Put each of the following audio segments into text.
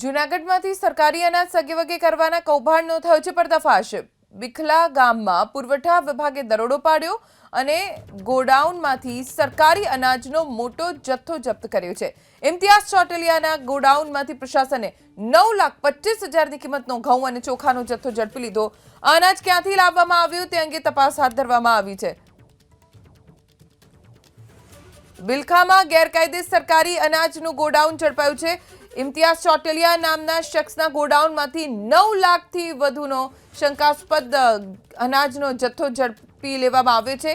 જૂનાગઢમાંથી સરકારી અનાજ સગેવગે કરવાના કૌભાંડનો થયો છે પર્દાફાશ. બિખલા ગામમાં પુરવઠા વિભાગે દરોડો પાડ્યો અને ગોડાઉનમાંથી સરકારી અનાજનો મોટો જથ્થો જપ્ત કર્યો છે. ઇમ્તિયાઝ ચોટલિયાના ગોડાઉનમાંથી પ્રશાસને નવ લાખ પચીસ હજારની કિંમતનો ઘઉં અને ચોખાનો જથ્થો ઝડપી લીધો. અનાજ ક્યાંથી લાવવામાં આવ્યું તે અંગે તપાસ હાથ ધરવામાં આવી છે. બિલખામાં ગેરકાયદે સરકારી અનાજનું ગોડાઉન ઝડપાયું છે. ઇમ્તિયાઝ ચોટલિયા નામના શખ્સના ગોડાઉનમાંથી નવ લાખથી વધુનો શંકાસ્પદ અનાજનો જથ્થો ઝડપી લેવામાં આવ્યો છે.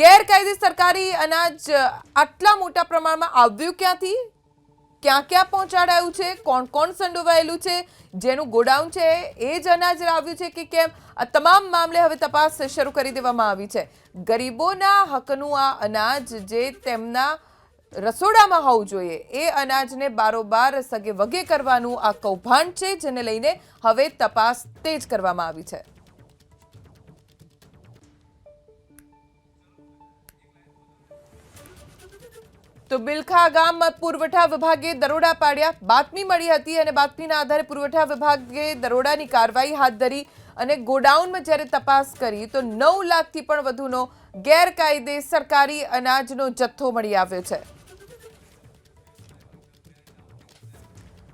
ગેરકાયદે સરકારી અનાજ આટલા મોટા પ્રમાણમાં આવ્યું ક્યાંથી? ક્યાં ક્યાં પહોંચાડાયું છે? કોણ કોણ સંડોવાયેલું છે? જેનું ગોડાઉન છે, એ જ અનાજ આવ્યું છે કે કેમ? આ તમામ મામલે હવે તપાસ શરૂ કરી દેવામાં આવી છે. ગરીબોના હકનું આ અનાજ જે તેમના રસોડામાં હોવું જોઈએ. એ અનાજને બારોબાર સગે વગે કરવાનું આ કૌભાંડ છે, જેને લઈને હવે તપાસ તેજ કરવામાં આવી છે. તો બિલખા ગામમાં પુરવઠા વિભાગે દરોડા પાડ્યા. બાતમી મળી હતી અને બાતમીના આધારે પુરવઠા વિભાગે દરોડાની કાર્યવાહી હાથ ધરી અને ગોડાઉનમાં જ્યારે તપાસ કરી, તો નવ લાખથી પણ વધુનો ગેરકાયદે સરકારી અનાજનો જથ્થો મળી આવ્યો છે.